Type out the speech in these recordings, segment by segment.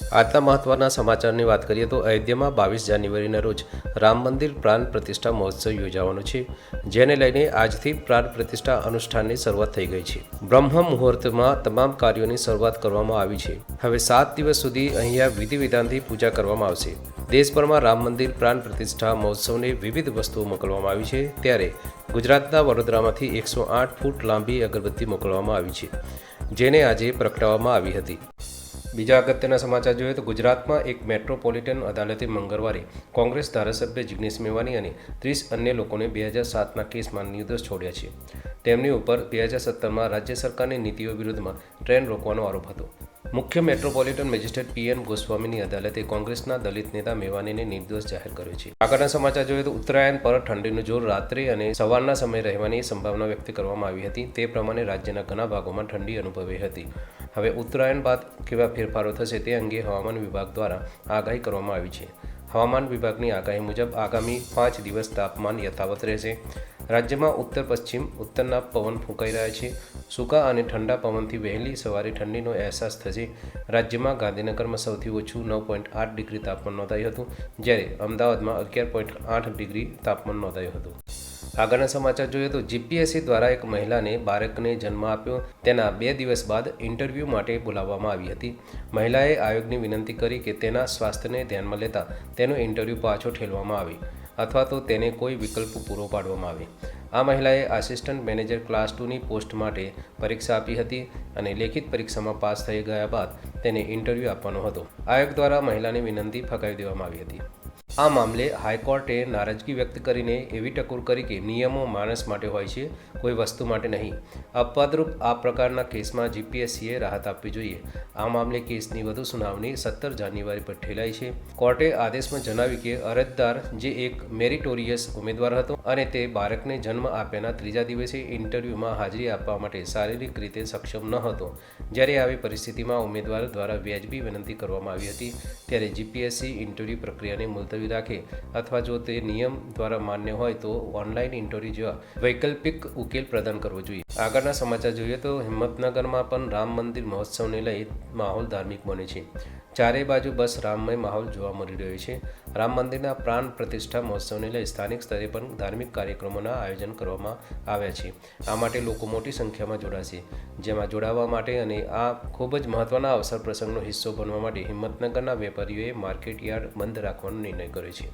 આજના મહત્વના સમાચારની વાત કરીએ તો અયોધ્યામાં બાવીસ જાન્યુઆરીના રોજ રામ મંદિર પ્રાણ પ્રતિષ્ઠા મહોત્સવ યોજાવાનો છે, જેને લઈને આજથી પ્રાણ પ્રતિષ્ઠા અનુષ્ઠાનની શરૂઆત થઈ ગઈ છે. બ્રહ્મ મુહૂર્તમાં તમામ કાર્યોની શરૂઆત કરવામાં આવી છે. હવે સાત દિવસ સુધી અહીંયા વિધિ વિધાનથી પૂજા કરવામાં આવશે. દેશભરમાં રામ મંદિર પ્રાણ પ્રતિષ્ઠા મહોત્સવને વિવિધ વસ્તુઓ મોકલવામાં આવી છે. ત્યારે ગુજરાતના વડોદરામાંથી એકસો આઠ ફૂટ લાંબી અગરબત્તી મોકલવામાં આવી છે, જેને આજે પ્રગટાવવામાં આવી હતી. બીજા અગત્યના સમાચાર જોઈએ તો ગુજરાતમાં એક મેટ્રોપોલિટન અદાલતે મંગળવારે કોંગ્રેસ ધારાસભ્ય જિગ્નેશ મેવાણી અને ત્રીસ અન્ય લોકોને બે હજાર સાતના કેસમાં નિર્દોષ છોડ્યા છે. તેમની ઉપર બે હજાર સત્તરમાં રાજ્ય સરકારની નીતિઓ વિરુદ્ધમાં ટ્રેન રોકવાનો આરોપ હતો. મુખ્ય મેટ્રોપોલિટન મેજિસ્ટ્રેટ પીએન ગોસ્વામીની અદાલતે કોંગ્રેસના દલિત નેતા મેવાનીને નિર્દોષ જાહેર કર્યો છે. આગળના સમાચાર જોઈએ તો ઉત્તરાયણ પર ઠંડીનું જોર રાત્રે અને સવારના સમયે રહેવાની સંભાવના વ્યક્ત કરવામાં આવી હતી. તે પ્રમાણે રાજ્યના ઘણા ભાગોમાં ઠંડી અનુભવી હતી. હવે ઉત્તરાયણ બાદ કેવા ફેરફારો થશે તે અંગે હવામાન વિભાગ દ્વારા આગાહી કરવામાં આવી છે. હવામાન વિભાગની આગાહી મુજબ આગામી પાંચ દિવસ તાપમાન યથાવત રહેશે. રાજ્યમાં ઉત્તર પશ્ચિમ ઉત્તરના પવન ફૂંકાઈ રહ્યા છે. સૂકા અને ઠંડા પવનથી વહેલી સવારે ઠંડીનો અહેસાસ થશે. રાજ્યમાં ગાંધીનગરમાં સૌથી ઓછું નવ પોઈન્ટ આઠ ડિગ્રી તાપમાન નોંધાયું હતું, જ્યારે અમદાવાદમાં અગિયાર પોઈન્ટ આઠ ડિગ્રી તાપમાન નોંધાયું હતું. આગળના સમાચાર જોઈએ તો જીપીએસસી દ્વારા એક મહિલાને બાળકને જન્મ આપ્યો. તેના બે દિવસ બાદ ઇન્ટરવ્યૂ માટે બોલાવવામાં આવી હતી. મહિલાએ આયોગની વિનંતી કરી કે તેના સ્વાસ્થ્યને ધ્યાનમાં લેતા તેનો ઇન્ટરવ્યૂ પાછો ઠેલવામાં આવે અથવા તો તેને કોઈ વિકલ્પ પૂરો પાડવામાં આવે. આ મહિલાએ આસિસ્ટન્ટ મેનેજર ક્લાસ ટુની પોસ્ટ માટે પરીક્ષા આપી હતી અને લેખિત પરીક્ષામાં પાસ થઈ ગયા બાદ તેને ઇન્ટરવ્યૂ આપવાનો હતો. આયોગ દ્વારા મહિલાની વિનંતી ફગાવી દેવામાં આવી હતી. આ મામલે હાઈકોર્ટે નારાજગી વ્યક્ત કરીને એવી ટકોર કરી કે નિયમો માણસ માટે હોય છે, કોઈ વસ્તુ માટે નહીં. અપવાદરૂપ આ પ્રકારના કેસમાં જીપીએસસીએ રાહત આપવી જોઈએ. આ મામલે કેસની વધુ સુનાવણી સત્તર જાન્યુઆરી પર ઠેલાઈ છે. કોર્ટે આદેશમાં જણાવ્યું કે અરજદાર જે એક મેરિટોરિયસ ઉમેદવાર હતો અને તે બાળકને જન્મ આપ્યાના ત્રીજા દિવસે ઇન્ટરવ્યૂમાં હાજરી આપવા માટે શારીરિક રીતે સક્ષમ ન હતો. જ્યારે આવી પરિસ્થિતિમાં ઉમેદવાર દ્વારા વ્યાજબી વિનંતી કરવામાં આવી હતી, ત્યારે જીપીએસસી ઇન્ટરવ્યૂ પ્રક્રિયાને મુલતવી રાખે અથવા જો તે નિયમ દ્વારા માન્ય હોય તો ઓનલાઈન ઇન્ટરવ્યૂ જેવા વૈકલ્પિક ઉકેલ પ્રદાન કરવો જોઈએ. આગળના સમાચાર જોઈએ તો હિંમતનગરમાં પણ રામ મંદિર મહોત્સવને લઈ માહોલ ધાર્મિક બને છે. ચારે બાજુ બસ રામમય માહોલ જોવા મળી રહ્યો છે. રામ મંદિરના પ્રાણ પ્રતિષ્ઠા મહોત્સવને લઈ સ્થાનિક સ્તરે પણ ધાર્મિક કાર્યક્રમોના આયોજન કરવામાં આવ્યા છે. આ માટે લોકો મોટી સંખ્યામાં જોડાશે. જેમાં જોડાવા માટે અને આ ખૂબ જ મહત્ત્વના અવસર પ્રસંગનો હિસ્સો બનવા માટે હિંમતનગરના વેપારીઓએ માર્કેટ યાર્ડ બંધ રાખવાનો નિર્ણય કર્યો. છે.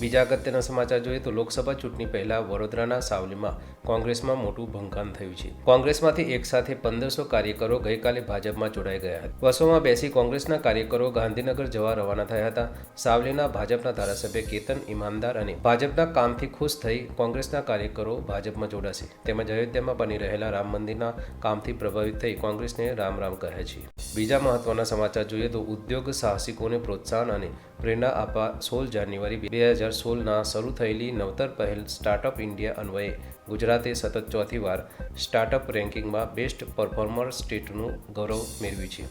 બીજા અગત્યના સમાચાર જોઈએ તો લોકસભા ચૂંટણી પહેલા વડોદરાના સાવલીમાં કોંગ્રેસમાં મોટું ભંકાન થયું છે. કોંગ્રેસમાંથી એક સાથે પંદરસો કાર્યકરો ગઈકાલે ભાજપમાં જોડાઈ ગયા હતા. બસોમાં બેસી કોંગ્રેસના કાર્યકરો ગાંધીનગર જવા રવાના થયા હતા. સાવલીના ભાજપના ધારાસભ્ય કેતન ઈમાનદાર અને ભાજપના કામથી ખુશ થઈ કોંગ્રેસના કાર્યકરો ભાજપમાં જોડાશે. તેમજ અયોધ્યામાં બની રહેલા રામ મંદિરના કામથી પ્રભાવિત થઈ કોંગ્રેસને રામ રામ કહે છે. બીજા મહત્વના સમાચાર જોઈએ તો ઉદ્યોગ સાહસિકોને પ્રોત્સાહન અને પ્રેરણા આપવા સોળ જાન્યુઆરી બે હજાર સોળના શરૂ થયેલી નવતર પહેલ સ્ટાર્ટઅપ ઇન્ડિયા અન્વયે ગુજરાતે સતત ચોથી વાર સ્ટાર્ટઅપ રેન્કિંગમાં બેસ્ટ પરફોર્મર સ્ટેટનું ગૌરવ મેળવ્યું છે.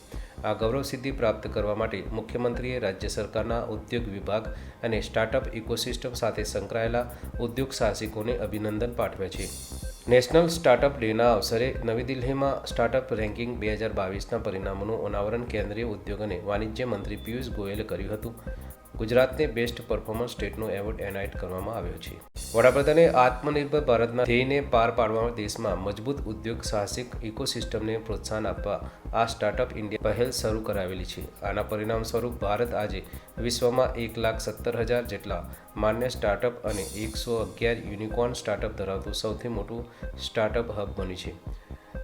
આ ગૌરવ સિદ્ધિ પ્રાપ્ત કરવા માટે મુખ્યમંત્રીએ રાજ્ય સરકારના ઉદ્યોગ વિભાગ અને સ્ટાર્ટઅપ ઇકોસિસ્ટમ સાથે સંકળાયેલા ઉદ્યોગ સાહસિકોને અભિનંદન પાઠવ્યા છે. નેશનલ સ્ટાર્ટઅપ ડેના અવસરે નવી દિલ્હીમાં સ્ટાર્ટઅપ રેન્કિંગ બે હજાર બાવીસના પરિણામોનું અનાવરણ કેન્દ્રીય ઉદ્યોગ અને વાણિજ્ય મંત્રી પિયુષ ગોયલે કર્યું હતું. ગુજરાતને બેસ્ટ પરફોર્મન્સ સ્ટેટનો એવોર્ડ એનાયત કરવામાં આવ્યો છે. વડાપ્રધાને આત્મનિર્ભર ભારતના ધ્યેયને પાર પાડવા દેશમાં મજબૂત ઉદ્યોગ, સાહસિક ઇકોસિસ્ટમને પ્રોત્સાહન આપવા આ સ્ટાર્ટઅપ ઇન્ડિયા પહેલ શરૂ કરાવેલી છે. આના પરિણામ સ્વરૂપ ભારત આજે વિશ્વમાં એક લાખ સત્તર હજાર જેટલા માન્ય સ્ટાર્ટઅપ અને એકસો અગિયાર યુનિકોર્ન સ્ટાર્ટઅપ ધરાવતું સૌથી મોટું સ્ટાર્ટઅપ હબ બન્યું છે.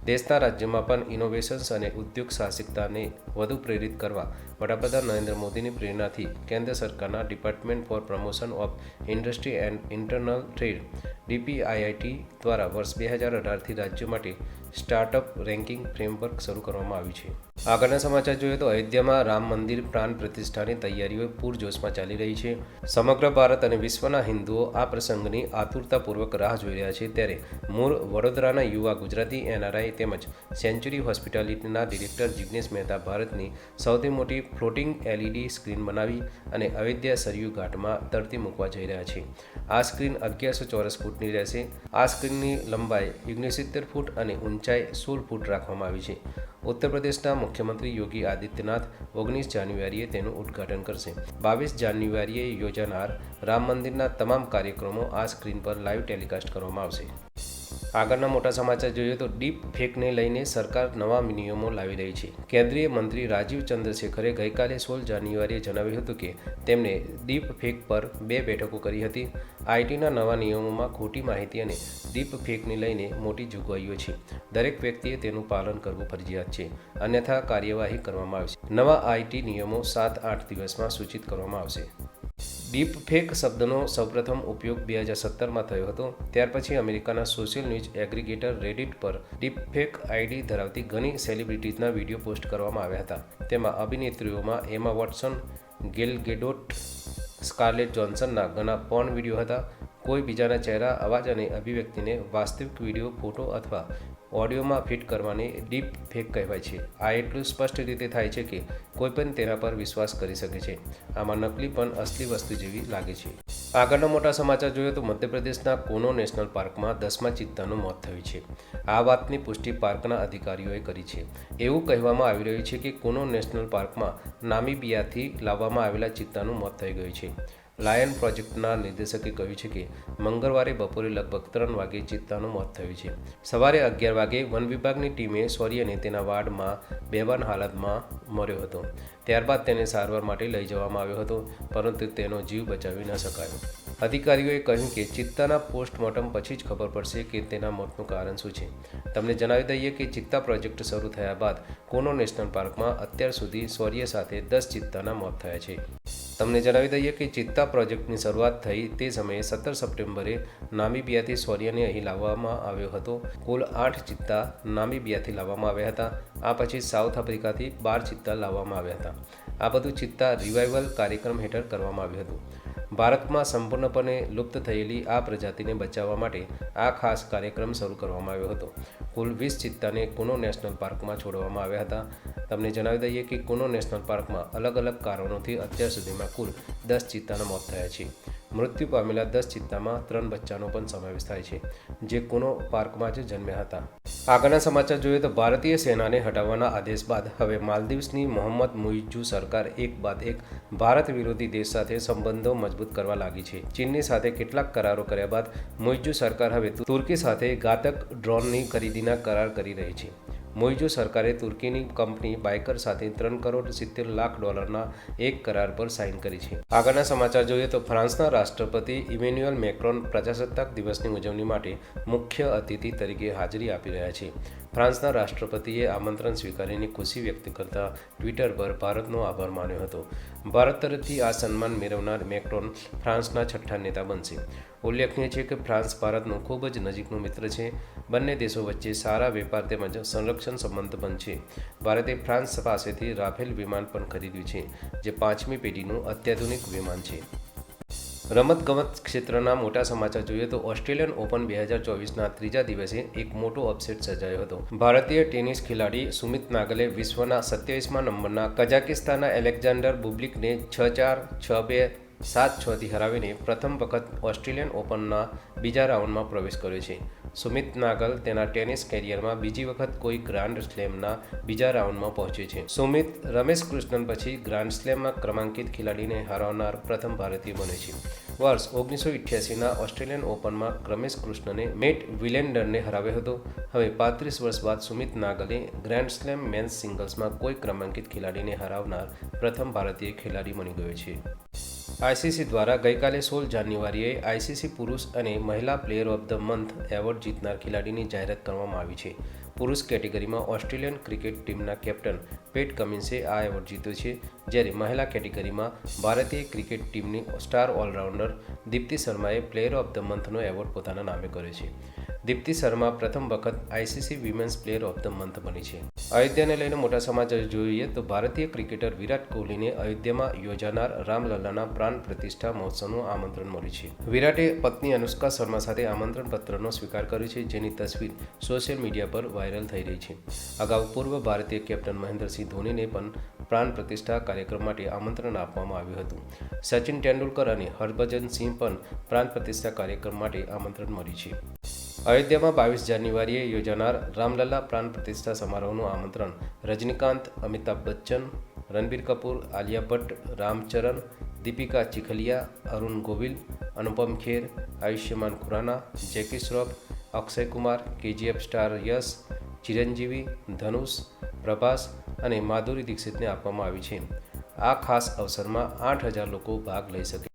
દેશના રાજ્યમાં પણ ઇનોવેશન્સ અને ઉદ્યોગ સાહસિકતાને વધુ પ્રેરિત કરવા વડાપ્રધાન નરેન્દ્ર મોદીની પ્રેરણાથી કેન્દ્ર સરકારના department for promotion of industry and internal trade DPIIT દ્વારા વર્ષ બે હજાર અઢારથી રાજ્યો માટે સ્ટાર્ટઅપ રેન્કિંગ ફ્રેમવર્ક શરૂ કરવામાં આવ્યું છે. આગળના સમાચાર જોઈએ તો અયોધ્યામાં રામ મંદિર પ્રાણ પ્રતિષ્ઠાની તૈયારીઓ પૂરજોશમાં ચાલી રહી છે. સમગ્ર ભારત અને વિશ્વના હિન્દુઓ આ પ્રસંગની આતુરતાપૂર્વક રાહ જોઈ રહ્યા છે ત્યારે મૂળ વડોદરાના યુવા ગુજરાતી એનઆરઆઈ તેમજ સેન્ચુરી હોસ્પિટાલિટીના ડિરેક્ટર જિગ્નેશ મહેતા ભારતની સૌથી મોટી ફ્લોટિંગ એલઈડી સ્ક્રીન બનાવી અને અયોધ્યા સરયુ ઘાટમાં તરતી મૂકવા જઈ રહ્યા છે. આ સ્ક્રીન અગિયારસો ચોરસ ફૂટની રહેશે. આ સ્ક્રીનની લંબાઈ ઓગણસિત્તેર ફૂટ અને ઊંચાઈ સોળ ફૂટ રાખવામાં આવી છે. ઉત્તર પ્રદેશના મુખ્યમંત્રી યોગી આદિત્યનાથ ઓગણીસ જાન્યુઆરીએ તેનું ઉદ્ઘાટન કરશે. બાવીસ જાન્યુઆરીએ યોજાનાર રામ મંદિરના તમામ કાર્યક્રમો આ સ્ક્રીન પર લાઈવ ટેલિકાસ્ટ કરવામાં આવશે. આગળના મોટા સમાચાર જોઈએ તો ડીપ ફેકને લઈને સરકાર નવા નિયમો લાવી રહી છે. કેન્દ્રીય મંત્રી રાજીવ ચંદ્રશેખરે ગઈકાલે સોળ જાન્યુઆરીએ જણાવ્યું હતું કે તેમણે ડીપ ફેક પર બે બેઠકો કરી હતી. આઈટીના નવા નિયમોમાં ખોટી માહિતી અને ડીપ ફેકને લઈને મોટી જોગવાઈઓ છે. દરેક વ્યક્તિએ તેનું પાલન કરવું ફરજિયાત છે. અન્યથા કાર્યવાહી કરવામાં આવશે. નવા આઈટી નિયમો સાત આઠ દિવસમાં સૂચિત કરવામાં આવશે. ડીપ ફેક શબ્દનો સૌપ્રથમ ઉપયોગ બે હજાર સત્તરમાં થયો હતો. ત્યાર પછી અમેરિકાના સોશિયલ ન્યૂઝ એગ્રીગેટર રેડિટ પર ડીપ ફેક આઈડી ધરાવતી ઘણી સેલિબ્રિટીઝના વીડિયો પોસ્ટ કરવામાં આવ્યા હતા. તેમાં અભિનેત્રીઓમાં એમા વોટસન ગેલ ગેડોટ સ્કાર્લેટ જોન્સનના ઘણા પોર્ન વીડિયો હતા. કોઈ બીજાના ચહેરા, અવાજ અને અભિવ્યક્તિને વાસ્તવિક વીડિયો, ફોટો અથવા ઓડિયોમાં ફિટ કરવાની ડીપ ફેક કહેવાય છે. આ એટલું સ્પષ્ટ રીતે થાય છે કે કોઈ પણ તેના પર વિશ્વાસ કરી શકે છે. આમાં નકલી પણ અસલી વસ્તુ જેવી લાગે છે. આગળનો મોટા સમાચાર જોઈએ તો મધ્યપ્રદેશના કોનો નેશનલ પાર્કમાં દસમા ચિત્તાનું મોત થયું છે. આ વાતની પુષ્ટિ પાર્કના અધિકારીઓએ કરી છે. એવું કહેવામાં આવી રહ્યું છે કે કોનો નેશનલ પાર્કમાં નામીબિયાથી લાવવામાં આવેલા ચિત્તાનું મોત થઈ ગયું છે. લાયન પ્રોજેક્ટના નિર્દેશકે કહ્યું છે કે મંગળવારે બપોરે લગભગ ત્રણ વાગે ચિત્તાનું મોત થયું છે. સવારે અગિયાર વાગે વન વિભાગની ટીમે સૌર્યને તેના વાર્ડમાં બેભાન હાલતમાં મર્યો હતો. ત્યારબાદ તેને સારવાર માટે લઈ જવામાં આવ્યો હતો, પરંતુ તેનો જીવ બચાવી ન શકાયો. અધિકારીઓએ કહ્યું કે ચિત્તાના પોસ્ટમોર્ટમ પછી જ ખબર પડશે કે તેના મોતનું કારણ શું છે. તમને જણાવી દઈએ કે ચિત્તા પ્રોજેક્ટ શરૂ થયા બાદ કોનો નેશનલ પાર્કમાં અત્યાર સુધી શૌર્ય સાથે દસ ચિત્તાના મોત થયા છે. તમને જણાવી દઈએ કે ચિત્તા પ્રોજેક્ટની શરૂઆત થઈ તે સમયે સત્તર સપ્ટેમ્બરે નામીબિયાથી સૌર્યને અહીં લાવવામાં આવ્યો હતો. કુલ આઠ ચિત્તા નામીબિયાથી લાવવામાં આવ્યા હતા. આ પછી સાઉથ આફ્રિકાથી બાર ચિત્તા લાવવામાં આવ્યા હતા. આ બધું ચિત્તા રિવાઇવલ કાર્યક્રમ હેઠળ કરવામાં આવ્યું હતું. ભારતમાં સંપૂર્ણપણે લુપ્ત થયેલી આ પ્રજાતિને બચાવવા માટે આ ખાસ કાર્યક્રમ શરૂ કરવામાં આવ્યો હતો. કુલ વીસ ચિત્તાને કુનો નેશનલ પાર્કમાં છોડવામાં આવ્યા હતા. તમને જણાવી દઈએ કે કુનો નેશનલ પાર્કમાં અલગ અલગ કારણોથી અત્યાર સુધીમાં કુલ દસ ચિત્તાના મોત થયા છે. મૃત્યુ પામેલા દસ ચિત્તામાં ત્રણ બચ્ચાનો પણ સમાવેશ થાય છે, જે કુનો પાર્કમાં જ જન્મ્યા હતા. આગળના સમાચાર જોઈએ તો ભારતીય સેનાને હટાવવાના આદેશ બાદ હવે માલદીવ્સની મોહમ્મદ મુઇજુ સરકાર એક બાદ એક ભારત વિરોધી દેશ સાથે સંબંધો મજબૂત કરવા લાગી છે. ચીનની સાથે કેટલાક કરારો કર્યા બાદ મોઇજુ સરકાર હવે તુર્કી સાથે ઘાતક ડ્રોનની ખરીદીના કરાર કરી રહી છે. મોઇજો સરકારે તુર્કીની કંપની બાઇકર સાથે ત્રણ કરોડ સિત્તેર લાખ ડોલરના એક કરાર પર સાઇન કરી છે. આગળના સમાચાર જોઈએ તો ફ્રાન્સના રાષ્ટ્રપતિ ઇમેન્યુઅલ મેક્રોન પ્રજાસત્તાક દિવસની ઉજવણી માટે મુખ્ય અતિથિ તરીકે હાજરી આપી રહ્યા છે. ફ્રાન્સના રાષ્ટ્રપતિએ આમંત્રણ સ્વીકારીને ખુશી વ્યક્ત કરતા ટ્વિટર પર ભારતનો આભાર માન્યો હતો. ભારત તરફથી આ સન્માન મેળવનાર મેક્રોન ફ્રાન્સના છઠ્ઠા નેતા બનશે. ઉલ્લેખનીય છે કે ફ્રાન્સ ભારતનું ખૂબ જ નજીકનું મિત્ર છે. બંને દેશો વચ્ચે સારા વેપાર તેમજ સંરક્ષણ સંબંધ છે ભારતે ફ્રાન્સ પાસેથી રાફેલ વિમાન પણ ખરીદ્યું છે, જે પાંચમી પેઢીનું અત્યાધુનિક વિમાન છે. રમતગમત ક્ષેત્રના મોટા સમાચાર જોઈએ તો ઓસ્ટ્રેલિયન ઓપન બે હજાર ચોવીસના ત્રીજા દિવસે એક મોટો અપસેટ સર્જાયો હતો. ભારતીય ટેનિસ ખેલાડી સુમિત નાગલે વિશ્વના સત્યાવીસમા નંબરના કઝાકિસ્તાનના એલેક્ઝાન્ડર બુબ્લિકને છ ચાર, છ બે, સાત છથી હરાવીને પ્રથમ વખત ઓસ્ટ્રેલિયન ઓપનના બીજા રાઉન્ડમાં પ્રવેશ કર્યો છે. સુમિત નાગલ તેના ટેનિસ કેરિયરમાં બીજી વખત કોઈ ગ્રાન્ડ સ્લેમના બીજા રાઉન્ડમાં પહોંચ્યું છે. સુમિત, રમેશ કૃષ્ણન પછી ગ્રાન્ડ સ્લેમમાં ક્રમાંકિત ખેલાડીને હરાવનાર પ્રથમ ભારતીય બને છે. વર્ષ ઓગણીસો ઇઠ્યાસીના ઓસ્ટ્રેલિયન ઓપનમાં રમેશ કૃષ્ણને મેટ વિલેન્ડરને હરાવ્યો હતો. હવે પાંત્રીસ વર્ષ બાદ Sumit Nagal grand slam men's સિંગલ્સમાં કોઈ ક્રમાંકિત ખેલાડીને હરાવનાર પ્રથમ ભારતીય ખેલાડી બની ગયો છે. આઈસીસી દ્વારા ગઈકાલે સોળ જાન્યુઆરીએ આઈસીસી પુરુષ અને મહિલા player of the month award જીતનાર ખેલાડીની જાહેરાત કરવામાં આવી છે. પુરુષ કેટેગરીમાં ઓસ્ટ્રેલિયન ક્રિકેટ ટીમના કેપ્ટન પેટ કમિન્સે આ એવોર્ડ જીત્યો છે, જ્યારે મહિલા કેટેગરીમાં ભારતીય ક્રિકેટ ટીમની સ્ટાર ઓલરાઉન્ડર દીપ્તિ શર્માએ પ્લેયર ઓફ ધ મંથનો એવોર્ડ પોતાના નામે કર્યો છે. દીપ્તિ શર્મા પ્રથમ વખત ICC women's player of the month બની છે. અયોધ્યાને લઈને મોટા સમાચાર જોઈએ તો ભારતીય ક્રિકેટર વિરાટ કોહલીને અયોધ્યામાં યોજાનાર રામલલ્લાના પ્રાણ પ્રતિષ્ઠા મહોત્સવનું આમંત્રણ મળ્યું છે. વિરાટે પત્ની અનુષ્કા શર્મા સાથે આમંત્રણ પત્રનો સ્વીકાર કર્યો છે, જેની તસવીર સોશિયલ મીડિયા પર વાયરલ થઈ રહી છે. અગાઉ પૂર્વ ભારતીય કેપ્ટન મહેન્દ્રસિંહ ધોનીને પણ પ્રાણ પ્રતિષ્ઠા કાર્યક્રમ માટે આમંત્રણ આપવામાં આવ્યું હતું. સચિન તેંડુલકર અને હરભજન સિંહ પણ પ્રાણ પ્રતિષ્ઠા કાર્યક્રમ માટે આમંત્રણ મળ્યું છે. અયોધ્યામાં બાવીસ જાન્યુઆરીએ યોજાનાર રામલલ્લા પ્રાણ પ્રતિષ્ઠા સમારોહનું આમંત્રણ. રજનીકાંત, અમિતાભ બચ્ચન, રણબીર કપૂર, આલિયા ભટ્ટ, રામચરણ, દીપિકા ચીખલિયા, અરુણ ગોવિલ, અનુપમ ખેર, આયુષ્યમાન ખુરાના, જેકી શ્રોફ, અક્ષય કુમાર, કેજીએફ સ્ટાર યશ, ચિરંજીવી, ધનુષ, પ્રભાસ અને માધુરી દીક્ષિતને આપવામાં આવી છે. આ ખાસ અવસરમાં આઠ હજાર લોકો ભાગ લઈ શકે